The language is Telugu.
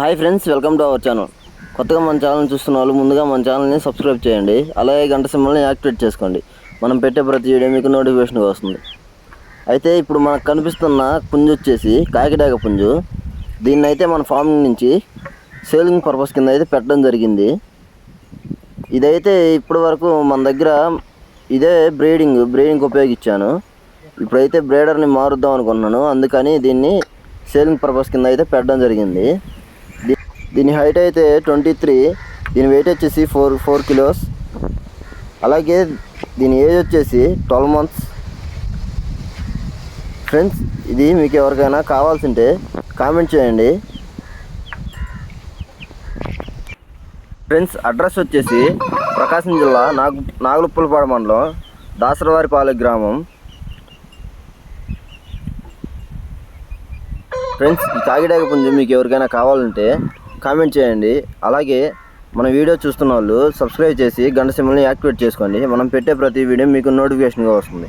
Hi friends welcome to our channel. కొత్తగా మన ఛానల్ చూస్తున్న వాళ్ళు ముందుగా మన ఛానల్ని సబ్స్క్రైబ్ చేయండి. అలాగే గంట సింబల్ని యాక్టివేట్ చేసుకోండి. మనం పెట్టే ప్రతి వీడియో మీకు నోటిఫికేషన్ వస్తుంది. అయితే ఇప్పుడు మనకు కనిపిస్తున్న పుంజు వచ్చేసి కాకిడాక పుంజు. దీన్ని అయితే మన ఫార్మింగ్ నుంచి సేలింగ్ పర్పస్ కింద అయితే పెట్టడం జరిగింది. ఇదైతే ఇప్పటి వరకు మన దగ్గర ఇదే బ్రీడింగ్ బ్రీడింగ్ ఉపయోగించాను. ఇప్పుడైతే బ్రీడర్ని మారుద్దాం అనుకున్నాను. అందుకని దీన్ని సేలింగ్ పర్పస్ కింద అయితే పెట్టడం జరిగింది. దీని హైట్ అయితే ట్వంటీ త్రీ దీని వెయిట్ వచ్చేసి ఫోర్ ఫోర్ కిలోస్ అలాగే దీని ఏజ్ వచ్చేసి ట్వెల్వ్ మంత్స్ ఫ్రెండ్స్ ఇది మీకు ఎవరికైనా కావాల్సింటే కామెంట్ చేయండి. ఫ్రెండ్స్ అడ్రస్ వచ్చేసి ప్రకాశం జిల్లా నాగు నాగులుప్పలపాడు మండలం దాసరవారిపాలెం గ్రామం. ఫ్రెండ్స్ ఈ కాకిడాక పుంజు మీకు ఎవరికైనా కావాలంటే కామెంట్ చేయండి. అలాగే మన వీడియో చూస్తున్న వాళ్ళు సబ్స్క్రైబ్ చేసి గంట సింబల్ని యాక్టివేట్ చేసుకోండి. మనం పెట్టే ప్రతి వీడియో మీకు నోటిఫికేషన్గా వస్తుంది.